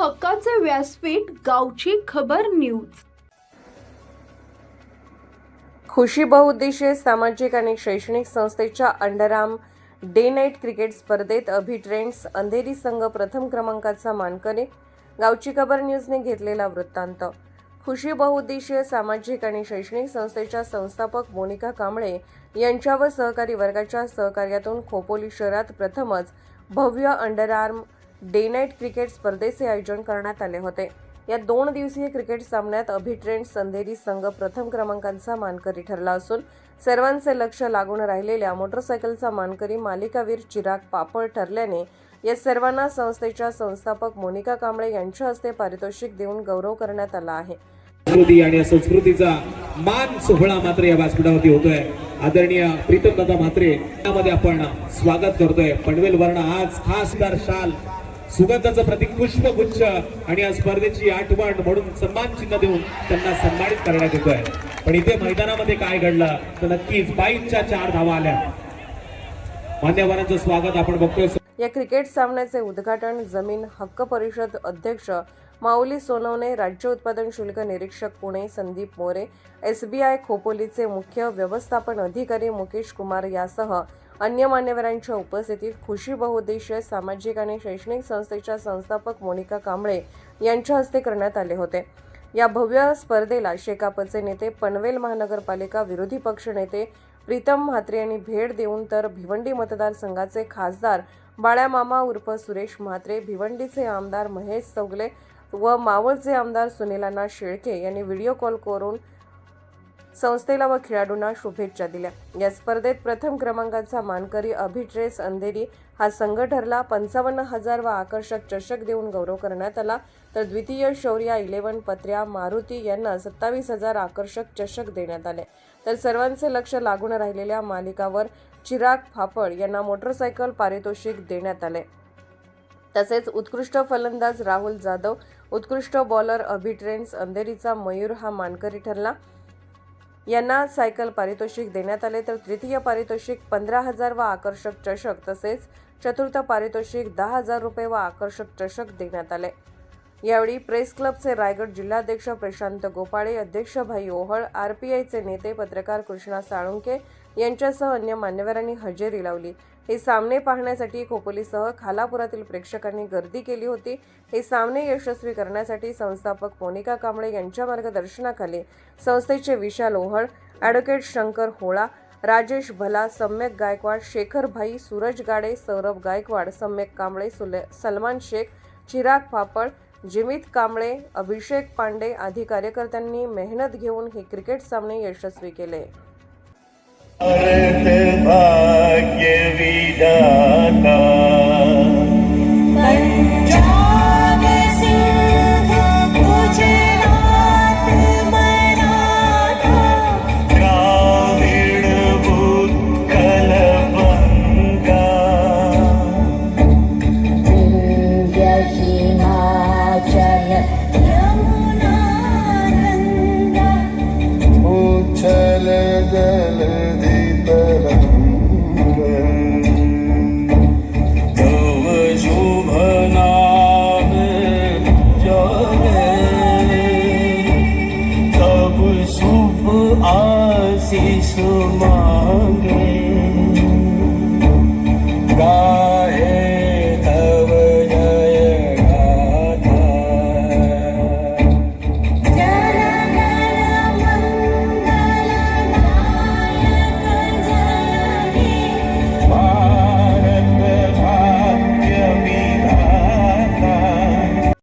हक्काचे व्यासपीठ गावची खबर न्यूज. खुशी बहुउद्देशीय सामाजिक आणि शैक्षणिक संस्थेच्या अंडरआर्म डे नाईट क्रिकेट स्पर्धेत अभि ट्रेंड्स अंधेरी संघ प्रथम क्रमांकाचा मानकरी गावची खबर न्यूजने घेतलेला वृत्तांत. खुशी बहुउद्देशीय सामाजिक आणि शैक्षणिक संस्थेच्या संस्थापक मोनिका कांबळे यांच्या व सहकारी वर्गाच्या सहकार्यातून खोपोली शहरात प्रथमच भव्य अंडरआर्म डे नाईट क्रिकेट स्पर्धेचे आयोजन करण्यात आले होते. या दोन दिवसीय क्रिकेट सामन्यात अभि संधेरी संघ प्रथम क्रमांकाचा मानकरी ठरला असून सर्वांचे लक्ष लागून राहिलेल्या मोटरसायकलचा मानकरी मालिकावीर चिराग पापड ठरल्याने या सर्वांना संस्थेच्या संस्थापक मोनिका कांबळे यांच्या हस्ते पारितोषिक देऊन गौरव करण्यात आला आहे. संस्कृती आणि संस्कृतीचा मान सोहळा मात्र या व्यासपीठावरती होतोय. आदरणीय प्रीतम दादा म्हात्रे यामध्ये आपण स्वागत करतोय. पनवेल वर्ण आज खासदार शाल सुगंधाचं प्रतीक पुष्पगुच्छ आणि या स्पर्धेची आठवण म्हणून सन्मान चिन्ह देऊन त्यांना सन्मानित करण्यात येतोय. पण इथे मैदानामध्ये काय घडलं तर नक्कीच बाईकच्या चार धावा आल्या. मान्यवरांचं स्वागत आपण बघतोय. या क्रिकेट सामन्याचे उद्घाटन जमीन हक्क परिषद अध्यक्ष माऊली सोनवणे राज्य उत्पादन शुल्क निरीक्षक Pune Sandeep More S B I खोपोलीचे मुख्य व्यवस्थापन अधिकारी मुकेश कुमार यासह अन्य मान्यवरांच्या उपस्थितीत खुशी बहुउद्देशीय सामाजिक आणि शैक्षणिक संस्थेच्या संस्थापक मोनिका कांबळे यांच्या हस्ते करण्यात आले होते. या भव्य स्पर्धेला शेकापचे नेते पनवेल महानगरपालिका विरोधी पक्षनेते प्रीतम म्हात्रे यांनी भेट देऊन तर भिवंडी मतदारसंघाचे खासदार बाळ्यामामा उर्फ सुरेश म्हात्रे भिवंडीचे आमदार महेश चौगले व मावळचे आमदार सुनीलाना शेळके यांनी व्हिडिओ कॉल करून संस्थेला व खेळाडूंना शुभेच्छा दिल्या. या स्पर्धेत प्रथम क्रमांकाचा मानकरी अभिट्रेस अंधेरी हा संघ ठरला. पंचावन्न हजार व आकर्षक चषक देऊन गौरव करण्यात आला. तर द्वितीय शौर्या इलेवन पत्र्या मारुती यांना सत्तावीस हजार आकर्षक चषक देण्यात आले. तर सर्वांचे लक्ष लागून राहिलेल्या मालिकावर चिराग फापड यांना मोटरसायकल पारितोषिक देण्यात आले. तसेच उत्कृष्ट फलंदाज राहुल जाधव उत्कृष्ट बॉलर अभिट्रेन्स अंधेरीचा मयूर हा मानकरी ठरला. यांना सायकल पारितोषिक देण्यात आले तर तृतीय पारितोषिक पंधरा हजार व आकर्षक चषक तसेच चतुर्थ पारितोषिक दहा हजार रुपये व आकर्षक चषक देण्यात आले. यावेळी प्रेस क्लबचे रायगड जिल्हाध्यक्ष प्रशांत गोपाळे अध्यक्ष भाई ओहळ आर पी आयचे नेते पत्रकार कृष्णा साळुंके यांच्यासह अन्य मान्यवरांनी हजेरी लावली. हे सामने पाहण्यासाठी खोपोलीसह खालापुरातील प्रेक्षकांनी गर्दी केली होती. हे सामने यशस्वी करण्यासाठी संस्थापक मोनिका कांबळे यांच्या मार्गदर्शनाखाली संस्थेचे विशाल ओहळ ॲडव्होकेट शंकर होळा राजेश भला सम्यक गायकवाड शेखरभाई सूरज गाडे सौरभ गायकवाड सम्यक कांबळे सुले सलमान शेख चिराग पापड जिमित कांबळे अभिषेक पांडे आदी कार्यकर्त्यांनी मेहनत घेऊन हे क्रिकेट सामने यशस्वी केले. আশিস মাঙ্গে